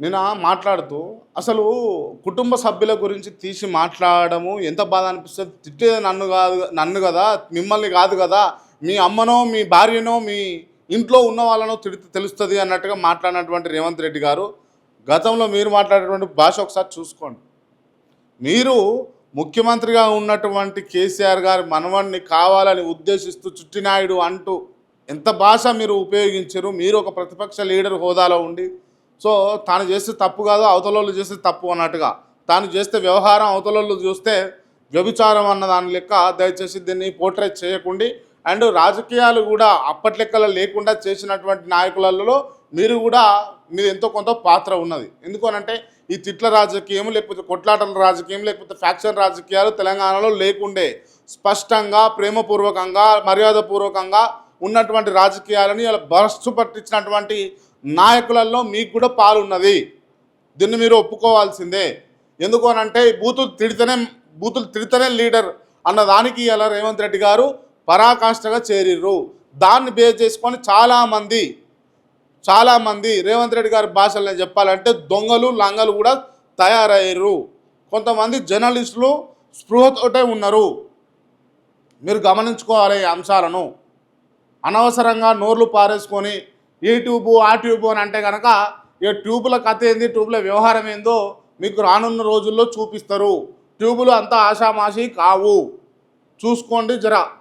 నేను మాట్లాడుతూ అసలు కుటుంబ సభ్యుల గురించి తీసి మాట్లాడము ఎంత బాధ అనిపిస్తుంది? తిట్టేది నన్ను కాదు నన్ను కదా మిమ్మల్ని కాదు కదా మీ అమ్మనో మీ భార్యనో మీ ఇంట్లో ఉన్న వాళ్ళనో తిడితే తెలుస్తుంది అన్నట్టుగా మాట్లాడినటువంటి రేవంత్ రెడ్డి గారు గతంలో మీరు మాట్లాడేటువంటి భాష ఒకసారి చూసుకోండి. మీరు ముఖ్యమంత్రిగా ఉన్నటువంటి కేసీఆర్ గారి మనవణ్ణి కావాలని ఉద్దేశిస్తూ చుట్టినాయుడు అంటూ ఎంత భాష మీరు ఉపయోగించరు? మీరు ఒక ప్రతిపక్ష లీడర్ హోదాలో ఉండి సో తాను చేస్తే తప్పు కాదు అవతలోళ్ళు చేస్తే తప్పు అన్నట్టుగా. తాను చేస్తే వ్యవహారం అవతలోళ్ళు చూస్తే వ్యభిచారం అన్న దాని లెక్క దయచేసి దీన్ని పోర్ట్రేట్ చేయకుండి. అండ్ రాజకీయాలు కూడా అప్పటి లెక్కలో లేకుండా చేసినటువంటి నాయకులలో మీరు కూడా మీరు ఎంతో కొంత పాత్ర ఉన్నది. ఎందుకనంటే ఈ తిట్ల రాజకీయం లేకపోతే కొట్లాటల రాజకీయం లేకపోతే ఫ్యాక్షన్ రాజకీయాలు తెలంగాణలో లేకుండే స్పష్టంగా ప్రేమపూర్వకంగా మర్యాదపూర్వకంగా ఉన్నటువంటి రాజకీయాలని ఇలా బరస్సు పట్టించినటువంటి నాయకులలో మీకు కూడా పాలున్నది. దీన్ని మీరు ఒప్పుకోవాల్సిందే. ఎందుకు అనంటే అంటే బూతులు తిడితేనే బూతులు తిడితేనే లీడర్ అన్న దానికి ఇలా రేవంత్ రెడ్డి గారు పరాకాష్ఠగా చేరిర్రు. దాన్ని బేస్ చేసుకొని చాలామంది చాలామంది రేవంత్ రెడ్డి గారి భాషలో చెప్పాలంటే దొంగలు లంగలు కూడా తయారయ్యారు కొంతమంది జర్నలిస్టులు స్పృహతోటే ఉన్నారు. మీరు గమనించుకోవాలి ఈ అంశాలను. అనవసరంగా నోర్లు పారేసుకొని ఈ ట్యూబు ఆ ట్యూబు అని అంటే కనుక ఈ ట్యూబుల కథ ఏంది ట్యూబుల వ్యవహారం ఏందో మీకు రానున్న రోజుల్లో చూపిస్తారు. ట్యూబులు అంతా ఆషామాషి కావు. చూసుకోండి జర.